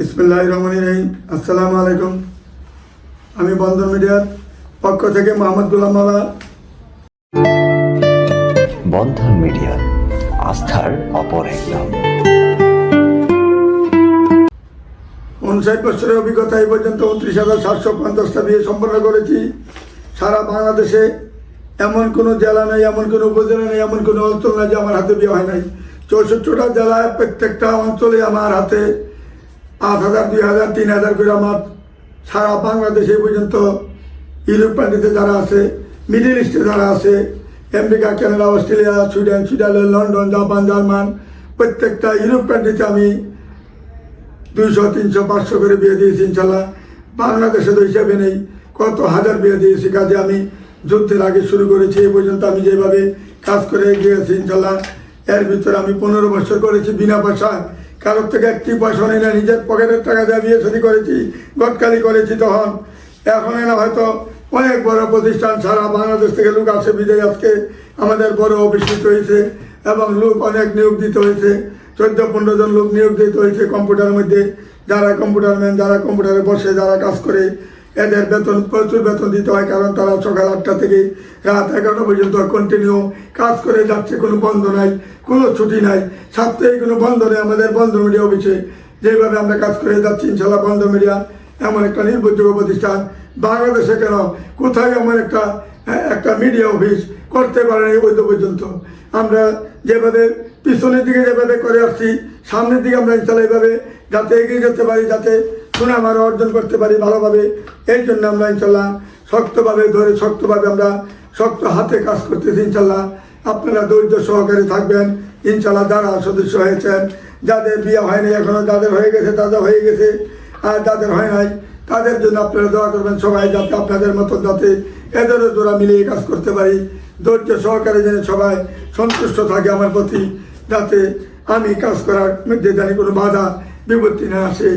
ইসমিল্লাহ রহমান রহিম। আসসালামু আলাইকুম। আমি বন্ধন মিডিয়ার পক্ষ থেকে মোহাম্মদ গুলাম মালা। বন্ধন মিডিয়া আস্থার অপর এক নাম। উনষাট বছরের অভিজ্ঞতা এই পর্যন্ত উনত্রিশ হাজার সাতশো পঞ্চাশটা বিয়ে সম্পন্ন করেছি। সারা বাংলাদেশে এমন কোনো জেলা নেই এমন কোনো উপজেলা নেই এমন কোনো অঞ্চল নেই যে আমার হাতে বিয়ে হয় নাই। চৌষট্টিটা জেলায় প্রত্যেকটা অঞ্চলে আমার হাতে আট হাজার, দুই হাজার, তিন হাজার করে আমার সারা বাংলাদেশে পর্যন্ত ইউরোপ যারা আছে, মিডিল ইস্টে যারা আছে, America, Canada, Australia, Sweden, Switzerland, London, Japan, German, প্রত্যেকটা ইউরোপ কান্ট্রিতে আমি দুইশো, তিনশো, পাঁচশো করে বিয়ে দিয়েছি, ইনশাল্লাহ। বাংলাদেশে তো হিসাবে নেই, কত হাজার বিয়ে দিয়েছি, কাজে আমি যুদ্ধের আগে শুরু করেছি, এই পর্যন্ত আমি যেভাবে কাজ করে গিয়েছি ইনশাল্লাহ। এর ভিতরে আমি পনেরো বছর করেছি বিনা পয়সায়। কারোর থেকে একটি পয়সা নিয়ে নিজের পকেটের টাকা দিয়ে বিয়ে শাদী করেছি গটকালি করেছি তখন। এখন এরা হয়তো অনেক বড় প্রতিষ্ঠান সারা বাংলাদেশ থেকে লোক আসে বিদেশ আজকে। আমাদের বড় অফিস হয়েছে এবং লোক অনেক নিয়োগ দিতে হয়েছে। চোদ্দ, পনেরো জন লোক নিয়োগ দিতে হয়েছে কম্পিউটারের মধ্যে। যারা কম্পিউটার ম্যান যারা কম্পিউটারে বসে, যারা কাজ করে এদের বেতন, প্রচুর বেতন দিতে হয়, কারণ তারা সকাল আটটা থেকে রাত এগারোটা পর্যন্ত কন্টিনিউ কাজ করে যাচ্ছে, কোনো বন্ধ নাই, কোনো ছুটি নাই। সাপ্তাহিক কোনো বন্ধ নেই আমাদের বন্ধ মিডিয়া অফিসে যেভাবে আমরা কাজ করে যাচ্ছি, ইনশাল্লাহ বন্ধ মিডিয়া এমন একটা নির্ভরযোগ্য প্রতিষ্ঠান। বাংলাদেশে কেন? কোথায় এমন একটা একটা মিডিয়া অফিস করতে পারেনি এই বৈধ পর্যন্ত? আমরা যেভাবে পিছনের দিকে যেভাবে করে আসছি, সামনের দিকে আমরা ইনশাল্লাহ এইভাবে যাতে এগিয়ে যেতে পারি, যাতে সুনাম আরও অর্জন করতে পারি ভালোভাবে এই জন্য আমরা ইনশাল্লাহ শক্তভাবে ধরে, শক্তভাবে আমরা শক্ত হাতে কাজ করতেছি ইনশাল্লাহ আপনারা ধৈর্য সহকারে থাকবেন। ইনশাল্লাহ যারা সদস্য হয়েছেন, যাদের বিয়ে হয়নি এখনও যাদের হয়ে গেছে, তাদের হয়ে গেছে, আর যাদের হয় নাই, তাদের জন্য আপনারা দোয়া করবেন সবাই যাতে আপনাদের মতো যাতে এদেরও জোড়া মিলিয়ে কাজ করতে পারি। ধৈর্য সহকারে যেন সবাই সন্তুষ্ট থাকে আমার প্রতি, যাতে আমি কাজ করার মধ্যে জানি কোনো বাধা, বিপত্তি না আসে।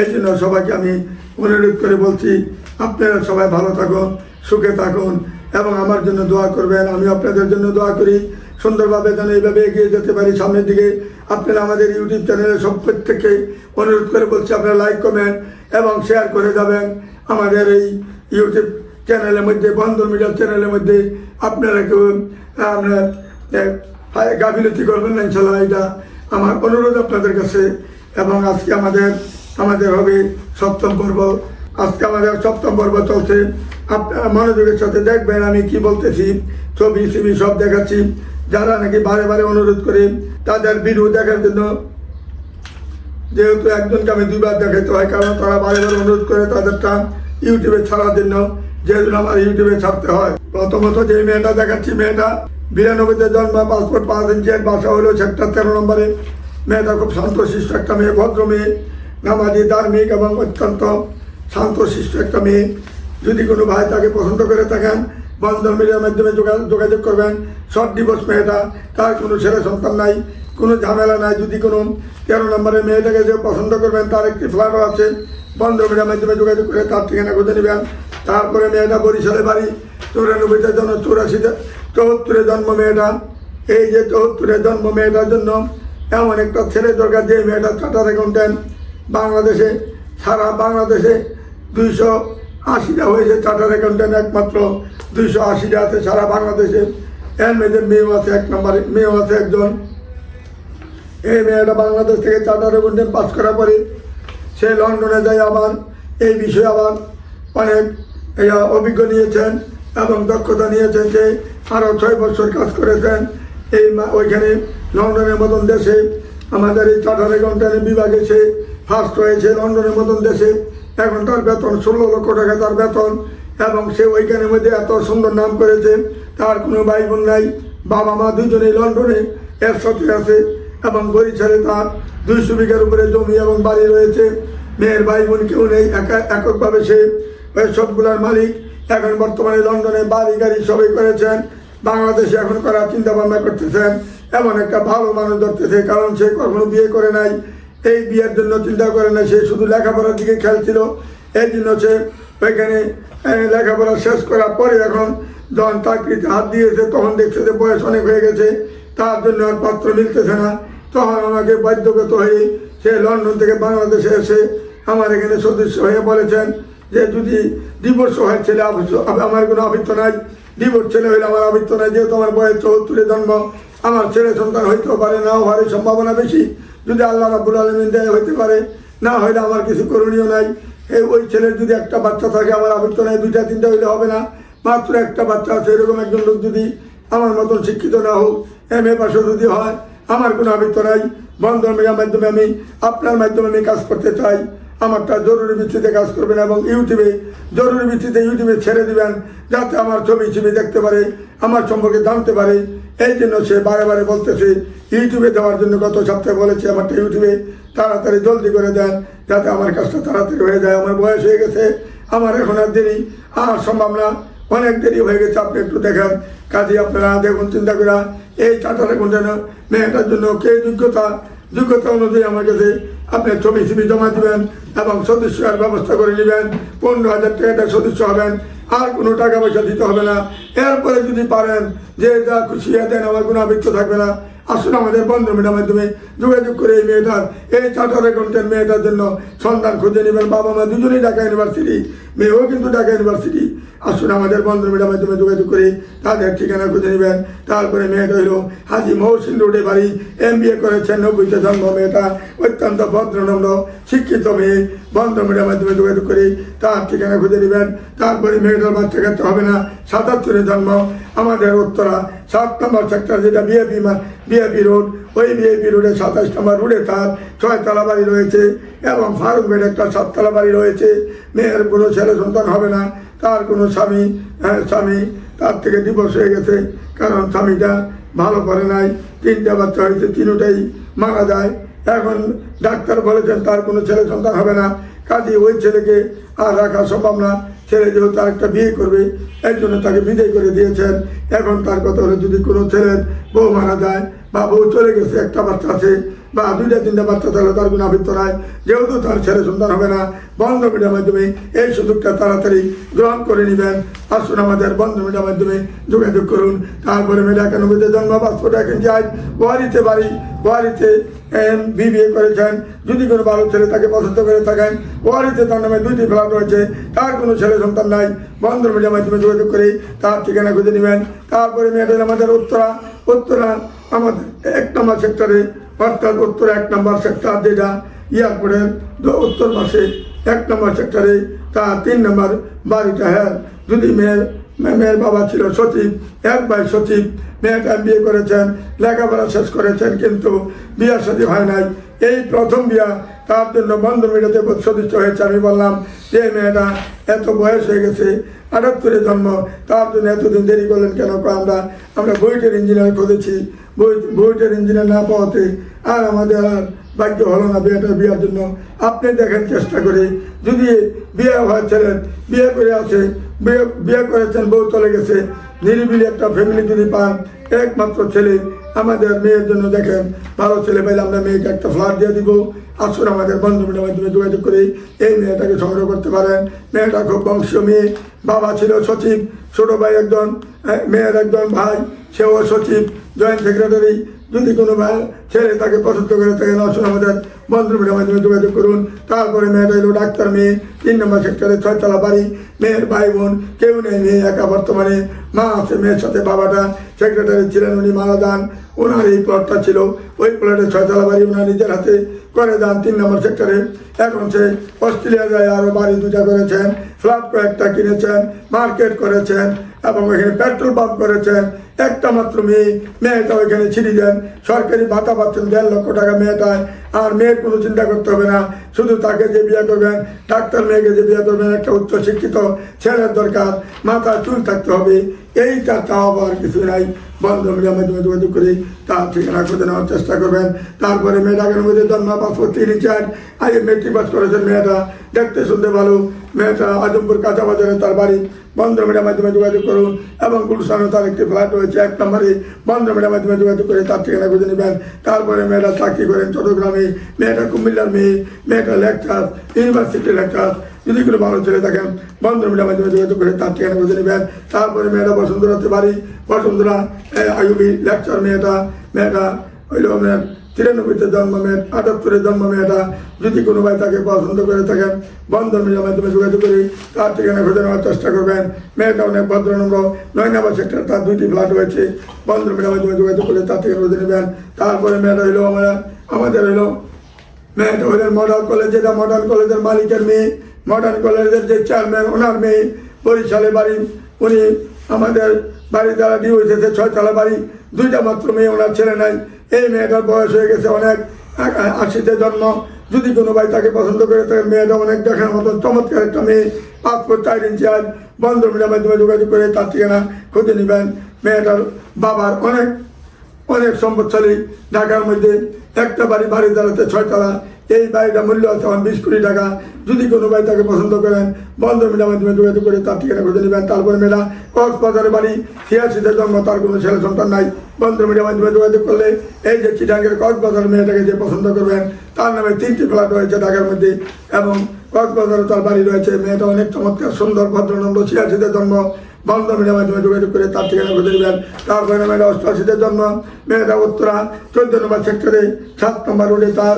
এই জন্য সবাইকে আমি অনুরোধ করে বলছি, আপনারা সবাই ভালো থাকুন, সুখে থাকুন এবং আমার জন্য দোয়া করবেন। আমি আপনাদের জন্য দোয়া করি, সুন্দরভাবে যেন এইভাবে এগিয়ে যেতে পারি সামনের দিকে। আপনারা আমাদের ইউটিউব চ্যানেলে সব প্রত্যেককে অনুরোধ করে বলছি, আপনারা লাইক কমেন্ট এবং শেয়ার করে যাবেন। আমাদের এই ইউটিউব চ্যানেলের মধ্যে বন্ধন মিডিয়া চ্যানেলের মধ্যে আপনারা কেউ, আমরা গাফিলতি করবেন না ইনশাল্লাহ এটা আমার অনুরোধ আপনাদের কাছে। এবং আজকে আমাদের আমাদের হবে সপ্তম পর্ব। আজকে আমাদের সপ্তম পর্ব চলছে। আপনারা মনোযোগের সাথে দেখবেন আমি কি বলতেছি। ছবি ছবি সব দেখাচ্ছি। যারা নাকি বারে বারে অনুরোধ করে তাদের ভিডিও দেখার জন্য যেহেতু একজনকে আমি দুইবার দেখাতে হয়, কারণ তারা বারে বারে অনুরোধ করে তাদেরটা ইউটিউবে ছাড়ার জন্য, যেহেতু আমার ইউটিউবে ছাড়তে হয়। প্রথমত যে মেয়েটা দেখাচ্ছি, মেয়েটা বিরানব্বইতে জন্ম, পাসপোর্ট পাঁচ ইঞ্চের বাসা হলো সেক্টর তেরো নম্বরে। মেয়েটা খুব শান্ত শান্তশিষ্ট একটা মেয়ে, ভদ্র মেয়ে। নামাজি ধার্মিক এবং অত্যন্ত শান্তশিষ্ট একটা মেয়ে। যদি কোনো ভাই তাকে পছন্দ করে থাকেন, বন্ধন মিডিয়ার মাধ্যমে যোগা- যোগাযোগ করবেন। শর্ট ডিভোর্স মেয়েটা, তার কোনো ছেলে সন্তান নাই, কোনো ঝামেলা নাই। যদি কোনো তেরো নম্বরের মেয়েটাকে যে পছন্দ করবেন, তার একটি ফ্ল্যাটও আছে বন্ধ মিডিয়ার মাধ্যমে যোগাযোগ করে তার ঠিকানা খুঁজে নেবেন। তারপরে মেয়েটা বরিশালে বাড়ি চৌরানব্বইতে জন্ম চৌরাশিতে চৌহত্তরে জন্ম মেয়েটা। এই যে চৌহত্তরে জন্ম মেয়েটার জন্য এমন একটা ছেলে দরকার যে মেয়েটা চার্টার অ্যাকাউন্টেন্ট বাংলাদেশে, সারা বাংলাদেশে দুইশো আশিটা হয়েছে চার্টার অ্যাকাউন্টেন্ট একমাত্র দুইশো আশিটা আছে সারা বাংলাদেশে। এর মেয়েদের মেয়েও আছে এক নম্বরে, মেয়েও আছে একজন। এই মেয়েটা বাংলাদেশ থেকে চার্টার অ্যাকাউন্টেন্ট পাস করার পরে সে লন্ডনে যায় আবার। এই বিষয়ে আবার অনেক অভিজ্ঞ নিয়েছেন এবং দক্ষতা নিয়েছেন। যে আরও ছয় বছর কাজ করেছেন। এই ওইখানে লন্ডনের মতন দেশে আমাদের এই চার্টার অ্যাকাউন্টেন্ট বিভাগে সে ফার্স্ট হয়েছে লন্ডনের মতন দেশে। এখন তার বেতন ষোলো লক্ষ টাকা, তার বেতন। এবং সে ওইখানের মধ্যে এত সুন্দর নাম করেছে, তার কোনো ভাই বোন নাই। বাবা মা দুজনেই লন্ডনে এর সাথে আছে এবং বরিশালে তার। দুইশো বিঘার উপরে জমি এবং বাড়ি রয়েছে। মেয়ের ভাই বোন কেউ নেই, একা এককভাবে সে সবগুলার মালিক। এখন বর্তমানে লন্ডনে বাড়ি, গাড়ি সবই করেছেন। বাংলাদেশে এখন করার চিন্তা ভাবনা করতেছেন। এমন একটা ভালো মানুষ ধরতেছে, কারণ সে কখনো বিয়ে করে নাই। এই বিয়ের জন্য চিন্তা করে না, সে শুধু লেখাপড়ার দিকে খেয়াল ছিল। এই জন্য সে ওইখানে লেখাপড়া শেষ করার পরে এখন যখন চাকরিতে হাত দিয়েছে, তখন দেখছে যে বয়স অনেক হয়ে গেছে, তার জন্য আর পাত্র মিলতেছে না। তখন আমাকে বাধ্যগত হয়ে সে লন্ডন থেকে বাংলাদেশে এসে আমার এখানে সদস্য হয়ে বলেছেন যে, যদি ডিভোর্স হয়, ছেলে আমার কোনো আবৃত্ত নাই। ডিভোর্স ছেলে হইলে আমার আবৃত্ত নাই। যেহেতু আমার বয়স চৌত্তরে জন্ম, আমার ছেলে সন্তান হইতেও পারে নাও হওয়ার সম্ভাবনা বেশি। যদি আল্লাহ রাবুল আলমিন দেয় হইতে পারে, না হইলে আমার কিছু করণীয় নাই। এই ওই ছেলের যদি একটা বাচ্চা থাকে, আমার আবৃত্ত নাই দুইটা, তিনটা হইলে হবে না। মাত্র একটা বাচ্চা আছে, এরকম একজন লোক যদি আমার মতন শিক্ষিত না হোক এম এ পাশে যদি হয়, আমার কোনো আবৃত্ত নাই বন্ধন মেয়ের মাধ্যমে আমি, আপনার মাধ্যমে আমি কাজ করতে চাই। আমারটা জরুরি ভিত্তিতে কাজ করবেন এবং ইউটিউবে, জরুরি ভিত্তিতে ইউটিউবে ছেড়ে দিবেন যাতে আমার ছবি ছবি দেখতে পারে, আমার সম্পর্কে জানতে পারে। এই জন্য সে বারে বারে বলতেছে, ইউটিউবে দেওয়ার জন্য গত সপ্তাহে বলেছে আমারটা ইউটিউবে তাড়াতাড়ি জলদি করে দেন, যাতে আমার কাজটা তাড়াতাড়ি হয়ে যায়। আমার বয়স হয়ে গেছে, আমার এখন আর দেরি, আর সম্ভব না। অনেক দেরি হয়ে গেছে, আপনি একটু দেখেন। কাজে আপনারা দেখুন, চিন্তা করা এই চারটা এখন যেন মেয়েটার জন্য কে যোগ্যতা যোগ্যতা অনুযায়ী আমার কাছে আপনি ছবি ছবি জমা দিবেন এবং সদস্যের ব্যবস্থা করে নেবেন। পনেরো হাজার টাকাটা সদস্য হবেন। আর কোনো টাকা পয়সা দিতে হবে না। এরপরে যদি পারেন, যে যা খুশি দেন, আমার কোনো আবৃত্ত থাকবে না। আসুন আমাদের বন্ধু মেটার মাধ্যমে যোগাযোগ করে এই মেয়েটার, এই চার্টার অ্যাকাউন্টের মেয়েটার জন্য সন্ধান খুঁজে নেবেন। বাবা মা দুজনেই ঢাকা ইউনিভার্সিটি মেয়েও কিন্তু ঢাকা ইউনিভার্সিটি। আসুন আমাদের বন্ধু মেটার মাধ্যমে যোগাযোগ করে তাদের ঠিকানা খুঁজে নেবেন। তারপরে মেয়েটা হইল হাজি মহসিন রোডে বাড়ি। এম বি এ করেছেন নব্বইতে জন্ম। মেয়েটা অত্যন্ত ভদ্রনম্র, শিক্ষিত মেয়ে। বন্ধু মেটার মাধ্যমে যোগাযোগ করে তার ঠিকানা খুঁজে নেবেন। তারপরে মেয়েটার বাচ্চা কাচ্চা হবে না। সাতাত্তরে জন্ম। আমাদের উত্তরা সাত নম্বর সেক্টর, যেটা বিএপি বিএপি রোড ওই বিএপি রোডে সাতাশ নম্বর রোডে তার ছয়তলা বাড়ি রয়েছে এবং ফারুক বেড একটা সাততলা বাড়ি রয়েছে। মেয়ের কোনো ছেলে সন্তান হবে না। তার কোনো স্বামী হ্যাঁ, স্বামী তার থেকে ডিভোর্স হয়ে গেছে। কারণ স্বামীটা ভালো করে নাই। তিনটা বাচ্চা হয়েছে তিনটাই মারা যায়। এখন ডাক্তার বলেছেন তার কোনো ছেলে সন্তান হবে না। কাজে ওই ছেলেকে আর রাখা সম্ভব না। ছেলে যেহেতু তার একটা বিয়ে করবে এর জন্য তাকে বিদায় করে দিয়েছেন। এখন তার কথা হলো যদি কোনো ছেলের বউ মারা যায় বা বউ চলে গেছে, একটা বাচ্চা আছে। বা দুইটা, তিনটা বাচ্চা তাহলে তার কোনো আবৃত্ত নাই। যেহেতু তার ছেলে সন্তান হবে না বন্ধ মিডিয়ার মাধ্যমে এই সুযোগটা তাড়াতাড়ি গ্রহণ করে নেবেন। আসুন আমাদের বন্ধ মিডিয়ার মাধ্যমে যোগাযোগ করুন। তারপরে মেয়েটা একানব্বইতে জন্ম, পাসপোর্ট এখন যাই গুয়াহাটিতে বাড়ি, গুয়াহাটিতে বিবিএ করেছেন। যদি কোনো ভালো ছেলে তাকে পছন্দ করে থাকেন, গুয়াহাটিতে তার নামে দুইটি ফ্ল্যাট রয়েছে। তার কোনো ছেলে সন্তান নাই বন্ধ মিডিয়ার মাধ্যমে যোগাযোগ করে তার ঠিকানা খুঁজে নেবেন। তারপরে মেয়েটা আমাদের উত্তরা উত্তরা আমাদের এক নম্বর সেক্টরে অর্থাৎ উত্তর এক নম্বর সেক্টর যেটা এয়ারপোর্টের উত্তর পাশে এক নম্বর সেক্টরে তার তিন নম্বর বাড়িটা হ্যাঁ। যদি মেয়ের মেয়ের বাবা ছিল সচিব, এক ভাই সচিব, মেয়েটা বিয়ে করেছেন, লেখাপড়া শেষ করেছেন, কিন্তু বিয়া সাথে হয় নাই। এই প্রথম বিয়া তার জন্য বন্ধ মিডিয়াতে সদস্য হয়েছে। আমি বললাম যে মেয়েটা এত বয়স হয়ে গেছে, আটাত্তরে জন্ম, তার জন্য এতদিন দেরি করলেন কেন? আমরা আমরা বইটের ইঞ্জিনিয়ার খুঁজেছি। বই বইটের ইঞ্জিনিয়ার না পাওয়াতে আর আমাদের আর ভাগ্য হলো না বিয়েটা, বিয়ার জন্য। আপনি দেখেন চেষ্টা করে। যদি বিয়ে হয়েছিলেন বিয়ে করে আছে, বিয়ে বিয়ে করেছেন, বউ চলে গেছে। নিরিবিলি একটা ফ্যামিলি যদি পান, একমাত্র ছেলে আমাদের মেয়ের জন্য দেখেন, ভালো ছেলে পাইলে আমরা মেয়েকে একটা ফ্ল্যাট দিয়ে দিব। আসুন আমাদের বন্ধুদের মাধ্যমে যোগাযোগ করে। এই মেয়েটাকে সংগ্রহ করতে পারেন। মেয়েটা খুব বংশীয় মেয়ে। বাবা ছিল সচিব, ছোটো ভাই একজন মেয়ের একজন ভাই, সেও সচিব, জয়েন্ট সেক্রেটারি। যদি কোনো ছেলে তাকে পছন্দ করে থাকেন আসুন আমাদের বন্ধুদের মাধ্যমে যোগাযোগ করুন। তারপরে মেয়েটা এলো ডাক্তার মেয়ে, তিন নম্বর সেক্টরে ছয়তলা বাড়ি, মেয়ের ভাই বোন, কেউ নেই, মেয়ে একা বর্তমানে। মা আছে, মেয়ের সাথে বাবাটা সেক্রেটারি ছিলেন উনি, মারা যান। ওনার এই প্লটটা ছিল। ওই প্লটে ছয়তলা বাড়ি ওনার নিজের হাতে করে যান তিন নম্বর সেক্টরে এখন সে অস্ট্রেলিয়া যায় আরও বাড়ি দুটা করেছেন, ফ্ল্যাট কয়েকটা কিনেছেন, মার্কেট করেছেন এবং ওইখানে পেট্রোল পাম্প করেছেন। একটা মাত্র মেয়ে, মেয়েটা ওইখানে ছিঁড়ি দেন। সরকারি ভাতা পাচ্ছেন দেড় লক্ষ টাকা মেয়েটায়। আর মেয়ের কোনো চিন্তা করতে হবে না, শুধু তাকে যে বিয়ে করবেন, ডাক্তার মেয়েকে যে বিয়ে করবেন, একটা উচ্চ শিক্ষিত ছেলের দরকার মাথা চুল থাকতে হবে। এইটা চাওয়া আর কিছু নাই। বন্ধ মিডিয়ার মাধ্যমে যোগাযোগ করে, তার ঠিকানা খুঁজে নেওয়ার চেষ্টা করবেন। তারপরে মেয়েটাকে মধ্যে জন্ম, পাসপোর্ট তিন চার আগে মেট্রিক পাস করেছেন মেয়েটা। দেখতে শুনতে ভালো। মেয়েটা আজমপুর কাঁচা বাজারে তার বাড়ি। বন্ধ মিডিয়ার মাধ্যমে যোগাযোগ করুন। এবং গুলশানে তার একটি ফ্ল্যাট রয়েছে। এক নম্বরে বন্ধ মিডিয়ার মাধ্যমে যোগাযোগ করে, তার ঠিকানা খুঁজে নেবেন। তারপরে মেয়েটা চাকরি করেন, চট্টগ্রামে। মেয়েটা কুমিল্লার মেয়ে, মেয়েটা লেকচার ইউনিভার্সিটি লেকচার যদি কোনো ভালো ছেলে থাকেন বন্ধ মিডিয়ার মাধ্যমে যোগাযোগ করে, তার ঠিকানা খুঁজে নেবেন। তারপরে মেয়েটা বসুন্ধরাতে বাড়ি বসুন্ধরা আয়ুবি লেকচার মেয়েটা মেয়েটা হইল তিরানব্বইতে জন্ম মেয়ে আটাত্তরে জন্ম মেয়েটা যদি কোনো ভাই তাকে পছন্দ করে থাকেন বন্ধন মিডিয়ার মাধ্যমে যোগাযোগ করি তার ঠিকানা খুঁজে নেওয়ার চেষ্টা করবেন। মেয়েটা অনেক ভদ্রনম্র নাম্বার সেক্টর তার দুইটি ফ্ল্যাট রয়েছে। বন্ধন মিডিয়ার মাধ্যমে যোগাযোগ করে তার ঠিকানা খুঁজে নেবেন। তারপরে মেয়েটা হইল আমরা আমাদের হইল মেয়েটা হইলেন মডার্ন কলেজ যেটা মডার্ন কলেজের মালিকের মেয়ে। মডার্ন কলেজের যে চেয়ারম্যান ওনার মেয়ে বরিশালে বাড়ি। উনি আমাদের বাড়ি দ্বারা ডিউ হয়েছে ছয়তলা বাড়ি, দুইটা মাত্র মেয়ে, ওনার ছেলে নাই। এই মেয়েটার বয়স হয়ে গেছে অনেক আশিতে জন্ম। যদি কোনো ভাই তাকে পছন্দ করে থাকে মেয়েটা অনেক দেখার মতন চমৎকার একটা মেয়ে। ফুট চার ইঞ্চি আজ বন্ধ মাধ্যমে যোগাযোগ করে তার ঠিকানা খুঁজে নেবেন। মেয়েটার বাবার অনেক অনেক সম্পদশালী ঢাকার মধ্যে। একটা বাড়ি বাড়ি দাঁড়াতে ছয়তলা এই বাড়িটা মূল্য আছে আমার বিশ কোটি টাকা। যদি কোনো ভাই তাকে পছন্দ করেন, বন্ধ মিডিয়ার মাধ্যমে যোগাযোগ করে তার ঠিকানা খুঁজে নেবেন। তারপরে মেলা, কক্সবাজারের বাড়ি ছিয়াশিতে জন্ম, তার কোনো ছেলে সন্তান নাই। বন্ধ মিডিয়ার মাধ্যমে যোগাযোগ করলে এই যে চিটাঙ্গের কক্সবাজারের মেয়েটাকে যে পছন্দ করবেন, তার নামে তিনটি ফ্ল্যাট রয়েছে ঢাকার মধ্যে এবং কক্সবাজারে তার বাড়ি রয়েছে। মেয়েটা অনেক চমৎকার, সুন্দর, ভদ্রনন্দ ছিয়াশিতে জন্ম। বন্ধ মিলে মাধ্যমে যোগাযোগ করে তার ঠিকানা খুঁজে নেবেন তারপরে মেয়েটা অষ্টআশিতে জন্ম, মেয়েটা উত্তরা, চোদ্দ নম্বর সেক্টরে, সাত নম্বর রোডে তার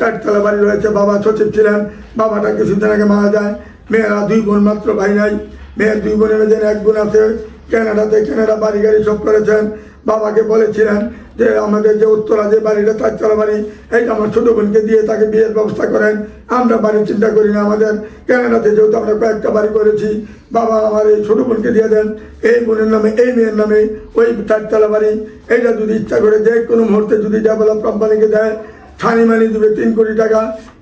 চারতলা বাড়ি রয়েছে। বাবা সচিব ছিলেন, বাবাটা কিছুদিন আগে মারা যায়। মেয়েরা দুই বোন মাত্র ভাই নাই। মেয়ের দুই বোনের মেয়েদের এক বোন আছে, ক্যানাডাতে ক্যানাডা বাড়ি গাড়ি সব করেছেন। বাবাকে বলেছিলেন যে, আমাদের যে উত্তরা যে বাড়িটা, তার চারতলা বাড়ি এইটা আমার ছোটো বোনকে দিয়ে তাকে বিয়ের ব্যবস্থা করেন। আমরা বাড়ির চিন্তা করি না, আমাদের ক্যানাডাতে যেহেতু আমরা কয়েকটা বাড়ি করেছি, বাবা আমার এই ছোটো বোনকে দিয়ে দেন। এই বোনের নামে, এই মেয়ের নামে ওই চারতলা বাড়ি। এইটা যদি ইচ্ছা করে যে কোনো মুহূর্তে যদি ডেভেলপ কোম্পানিকে দেয় ছানি মানি দেবে তিন কোটি টাকা,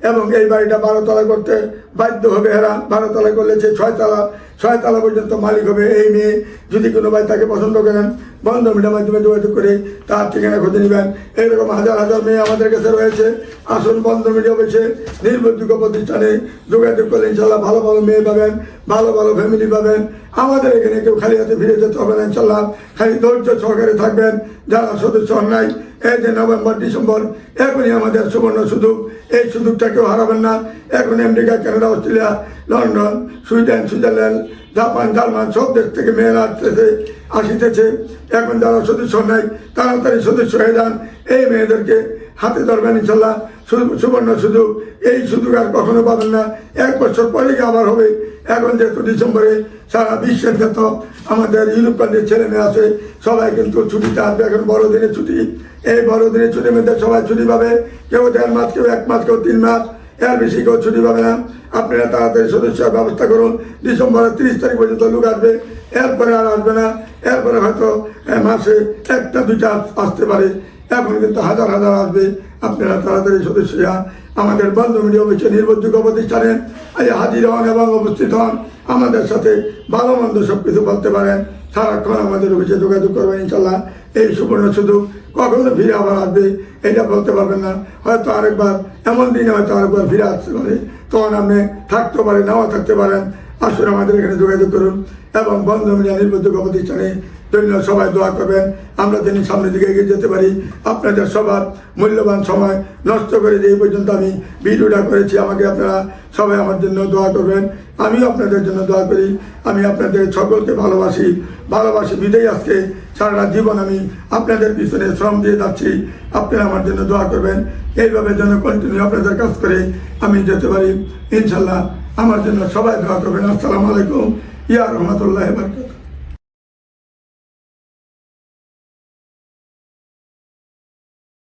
এবং এই বাড়িটা বারোতলা করতে বাধ্য হবে এরা বারোতলা করলে সে ছয়তলা ছয়তলা পর্যন্ত মালিক হবে, এই মেয়ে যদি কোনো ভাই তাকে পছন্দ করেন বন্ধ মিডিয়ার মাধ্যমে যোগাযোগ করে, তার ঠিকানা খুঁজে নেবেন। এইরকম হাজার হাজার মেয়ে আমাদের কাছে রয়েছে। আসুন বন্ধ মিডিয়া বসে নির্ভরযোগ্য প্রতিষ্ঠানে যোগাযোগ করলে ইনশাল্লাহ ভালো ভালো মেয়ে পাবেন, ভালো ভালো ফ্যামিলি পাবেন। আমাদের এখানে কেউ খালি হাতে ফিরে যেতে হবে না ইনশাল্লাহ খালি ধৈর্য সহকারে থাকবেন, যারা সদস্য নাই, এই যে নভেম্বর, ডিসেম্বর, এখনই আমাদের সুবর্ণ সুযোগ। এই সুযোগটা কেউ হারাবেন না। এখন America, Canada, Australia, London, Sweden, Switzerland Japan German সব দেশ থেকে মেয়েরা আসতেছে, আসিতেছে। এখন যারা সদস্য নাই, তাড়াতাড়ি সদস্য হয়ে যান। এই মেয়েদেরকে হাতে ধরবেন ইনশাল্লাহ। সু- সুবর্ণ সুযোগ। এই সুযোগ আর কখনো পাবেন না। এক বছর পরে আবার হবে? এখন যেহেতু ডিসেম্বরে সারা বিশ্বের যত আমাদের ইউরোপ কান্ট্রির ছেলে মেয়ে আছে, সবাই কিন্তু ছুটিতে আসবে। এখন বড়দিনের ছুটি। এই বড়দিনের ছুটির মধ্যে সবাই ছুটি পাবে। কেউ দেড় মাস, কেউ এক মাস, কেউ তিন মাস। এর বেশি কেউ ছুটি পাবে না। আপনারা তাড়াতাড়ি সদস্য ব্যবস্থা করুন। ডিসেম্বরের তিরিশ তারিখ পর্যন্ত লোক আসবে। এরপরে আর আসবে না। এরপরে হয়তো মাসে একটা, দুইটা আসতে পারে। এখন কিন্তু হাজার হাজার আসবে। আপনারা তাড়াতাড়ি সদস্য হন আমাদের বন্ধ মিডিয়া অফিসে নির্ভরযোগ্য প্রতিষ্ঠানে হাজির হন এবং উপস্থিত হন। আমাদের সাথে ভালো মন্দ সব কিছু বলতে পারেন। সারাক্ষণ আমাদের অফিসে যোগাযোগ করবেন, ইনশাল্লাহ। এই সুবর্ণ সুযোগ কখনো ফিরে আবার আসবে, এটা বলতে পারবেন না। হয়তো আরেকবার, এমন দিনে হয়তো আরেকবার ফিরে আসতে পারে। তখন আপনি থাকতে পারেন নাও থাকতে পারেন। আসুন আমাদের এখানে যোগাযোগ করুন এবং বন্ধ মিডিয়া নির্ভরযোগ্য প্রতিষ্ঠানে জন্য সবাই দোয়া করবেন। আমরা যেন সামনের দিকে এগিয়ে যেতে পারি। আপনাদের সবার মূল্যবান সময় নষ্ট করে যে পর্যন্ত আমি ভিডিওটা করেছি। আমাকে আপনারা সবাই আমার জন্য দোয়া করবেন। আমিও আপনাদের জন্য দোয়া করি। আমি আপনাদের সকলকে ভালোবাসি। ভালোবাসি বিদেয় আজকে। সারাটা জীবন আমি আপনাদের পিছনে শ্রম দিয়ে যাচ্ছি। আপনারা আমার জন্য দোয়া করবেন। এইভাবে যেন কন্টিনিউ আপনাদের কাজ করে আমি যেতে পারি। ইনশাল্লাহ আমার জন্য সবাই দোয়া করবেন। আসসালামু আলাইকুম। ইয়া রহমতুল্লাহ বারকাত